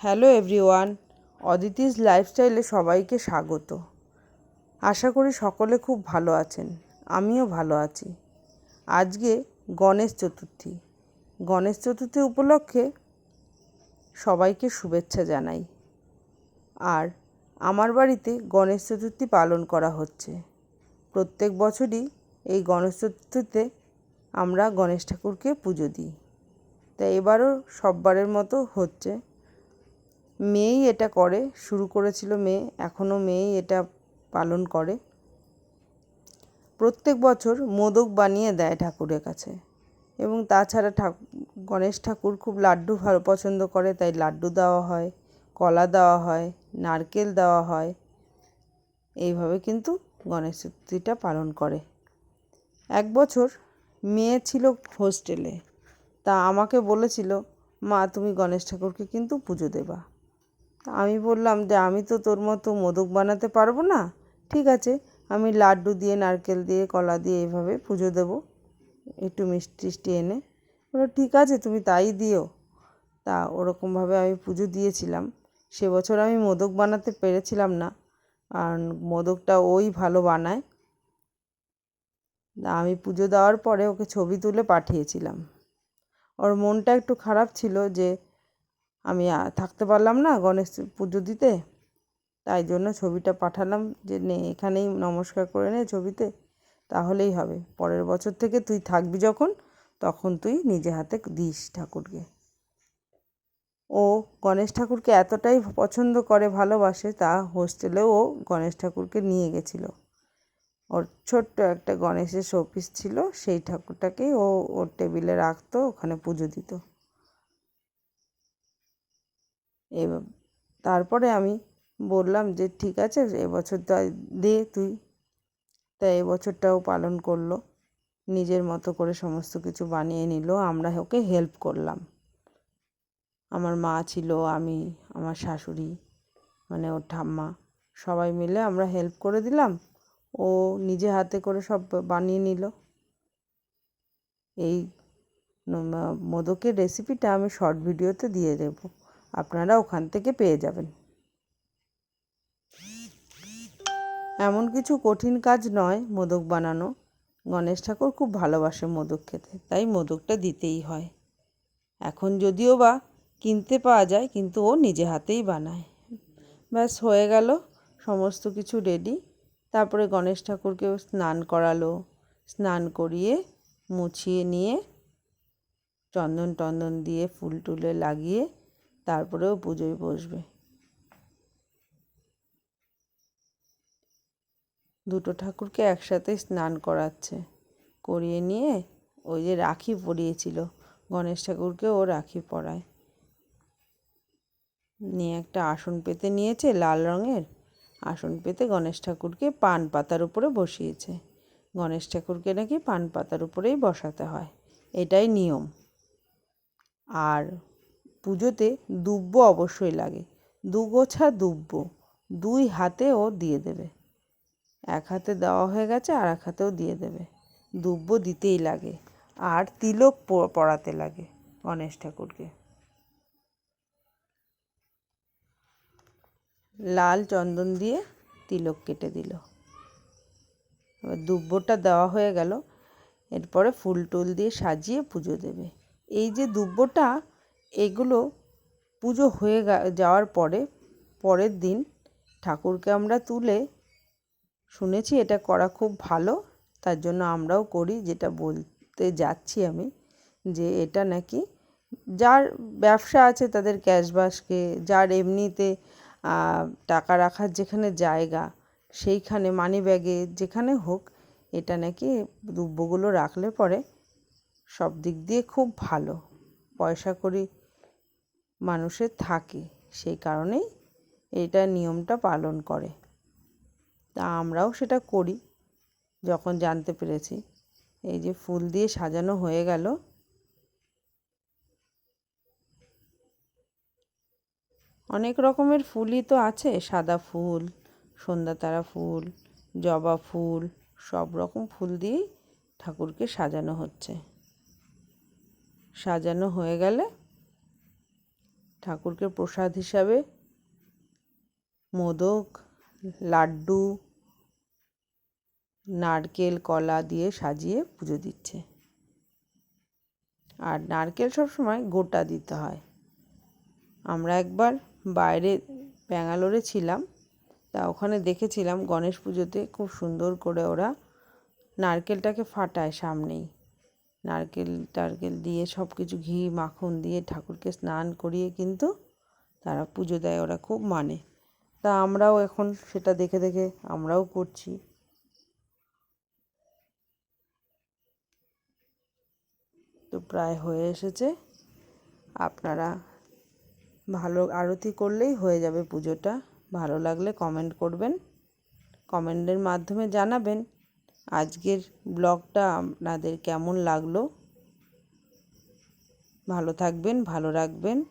Hello everyone Aditi's লাইফস্টাইলে সবাইকে স্বাগত। আশা করি সকলে খুব ভালো আছেন, আমিও ভালো আছি। আজকে গণেশ চতুর্থী। গণেশ চতুর্থী উপলক্ষে সবাইকে শুভেচ্ছা জানাই। আর আমার বাড়িতে গণেশ চতুর্থী পালন করা হচ্ছে। প্রত্যেক বছরই এই গণেশ চতুর্থীতে আমরা গণেশ ঠাকুরকে পুজো দিই। তাই এবারও সববারের মতো হচ্ছে মেয়েই এটা করে, শুরু করেছিল মেয়ে এখনও মেয়েই এটা পালন করে। প্রত্যেক বছর মোদক বানিয়ে দেয় ঠাকুরের কাছে। এবং তাছাড়া ঠাকুর গণেশ ঠাকুর খুব লাড্ডু ভালো পছন্দ করে, তাই লাড্ডু দেওয়া হয়, কলা দেওয়া হয়, নারকেল দেওয়া হয়। এইভাবে কিন্তু গণেশ চতুর্থীটা পালন করে। এক বছর মেয়ে ছিল হোস্টেলে। তা আমাকে বলেছিল, মা, তুমি গণেশ ঠাকুরকে কিন্তু পুজো দেবা। আমি বললাম যে আমি তো তোর মতো মোদক বানাতে পারব না। ঠিক আছে, আমি লাড্ডু দিয়ে, নারকেল দিয়ে, কলা দিয়ে এইভাবে পুজো দেবো। একটু মিষ্টি টিষ্টি এনে। বলল, ঠিক আছে, তুমি তাই দিও। তা ওরকমভাবে আমি পুজো দিয়েছিলাম। সে বছর আমি মোদক বানাতে পেরেছিলাম না, আর মোদকটা ওই ভালো বানায়। আমি পুজো দেওয়ার পরে ওকে ছবি তুলে পাঠিয়েছিলাম। ওর মনটা একটু খারাপ ছিল যে আমি থাকতে পারলাম না গণেশ পুজো দিতে। তাই জন্য ছবিটা পাঠালাম যে, নে, এখানেই নমস্কার করে নে ছবিতে। তাহলেই হবে। পরের বছর থেকে তুই থাকবি যখন, তখন তুই নিজে হাতে দিস ঠাকুরকে। ও গণেশ ঠাকুরকে এতটাই পছন্দ করে, ভালোবাসে, তা হোস্টেলেও ও গণেশ ঠাকুরকে নিয়ে গেছিল। ওর ছোট্ট একটা গণেশের শোপিস ছিল, সেই ঠাকুরটাকেই ও, ওর টেবিলে রাখতো, ওখানে পুজো দিত। এবার তারপরে আমি বললাম যে, ঠিক আছে এবছর তো দে তুই। তা এবছরটাও পালন করল। নিজের মতো করে সমস্ত কিছু বানিয়ে নিল। আমরা ওকে হেল্প করলাম। আমার মা ছিল, আমি, আমার শাশুড়ি মানে ওর ঠাম্মা, সবাই মিলে আমরা হেল্প করে দিলাম। ও নিজে হাতে করে সব বানিয়ে নিল। এই মোদকের রেসিপিটা আমি শর্ট ভিডিওতে দিয়ে দেবো। আপনারা ওখান থেকে পেয়ে যাবেন। এমন কিছু কঠিন কাজ নয় মোদক বানানো। গণেশ ঠাকুর খুব ভালোবাসে মোদক খেতে, তাই মোদকটা দিতেই হয়। এখন যদিও বা কিনতে পাওয়া যায়, কিন্তু ও নিজে হাতেই বানায়। ব্যাস, হয়ে গেল, সমস্ত কিছু রেডি তারপরে গণেশ ঠাকুরকেও স্নান করালো। স্নান করিয়ে মুছিয়ে নিয়ে চন্দন টন্দন দিয়ে ফুল টুলে লাগিয়ে তারপরেও পুজোয় বসবে। দুটো ঠাকুরকে একসাথে স্নান করাচ্ছে। করিয়ে নিয়ে ওই যে রাখি পরিয়েছিল। গণেশ ঠাকুরকে ও রাখি পরায়। নিয়ে একটা আসন পেতে নিয়েছে লাল রঙের। আসন পেতে গণেশ ঠাকুরকে পান পাতার উপরে বসিয়েছে। গণেশ ঠাকুরকে নাকি পান পাতার উপরেই বসাতে হয়। এটাই নিয়ম। আর পুজোতে দুব্ব অবশ্যই লাগে। দু গোছা দুব্ব, দুই হাতে ও দিয়ে দেবে। এক হাতে দেওয়া হয়ে গেছে, আর এক হাতেও দিয়ে দেবে। দুব্ব দিতেই লাগে, আর তিলক পড়াতে লাগে গণেশ ঠাকুরকে। লাল চন্দন দিয়ে তিলক কেটে দিল। এবার দুব্বটা দেওয়া হয়ে গেল, এরপরে ফুল টুল দিয়ে সাজিয়ে পুজো দেবে। এই যে দুব্বটা এগুলো পুজো হয়ে যাওয়ার পরে, পরের দিন ঠাকুরকে আমরা তুলে শুনেছি এটা করা খুব ভালো, তার জন্য আমরাও করি, যেটা বলতে যাচ্ছি আমি, যে এটা নাকি যার ব্যবসা আছে তাদের ক্যাশ বাস্কে, যার এমনিতে টাকা রাখার যেখানে জায়গা, সেইখানে মানি ব্যাগে যেখানে হোক, এটা নাকি দুব্বগুলো রাখলে পরে সব দিক দিয়ে খুব ভালো। পয়সা করি মানুষের থাকে, সেই কারণেই এটা নিয়মটা পালন করে। তা আমরাও সেটা করি, যখন জানতে পেরেছি। এই যে ফুল দিয়ে সাজানো হয়ে গেল। অনেক রকমের ফুলই তো আছে, সাদা ফুল সন্ধ্যাতারা ফুল, জবা ফুল, সব রকম ফুল দিয়েই ঠাকুরকে সাজানো হচ্ছে। সাজানো হয়ে গেলে ঠাকুরকে প্রসাদ হিসাবে, মোদক, লাড্ডু, নারকেল, কলা দিয়ে সাজিয়ে পুজো দিচ্ছে। আর নারকেল সবসময় গোটা দিতে হয়। আমরা একবার বাইরে ব্যাঙ্গালোরে ছিলাম, তা ওখানে দেখেছিলাম গণেশ পুজোতে খুব সুন্দর করে ওরা নারকেলটাকে ফাটায় সামনেই। নারকেল টারকেল দিয়ে সব কিছু ঘি, মাখন দিয়ে ঠাকুরকে স্নান করিয়ে কিন্তু তারা পুজো দেয়, ওরা খুব মানে। তা আমরাও এখন সেটা দেখে দেখে আমরাও করছি। তো প্রায় হয়ে এসেছে। আপনারা ভালো আরতি করলেই হয়ে যাবে পুজোটা। ভালো লাগলে কমেন্ট করবেন। কমেন্টের মাধ্যমে জানাবেন আজকের ব্লগটা আপনাদের কেমন লাগল? ভালো থাকবেন ভালো রাখবেন।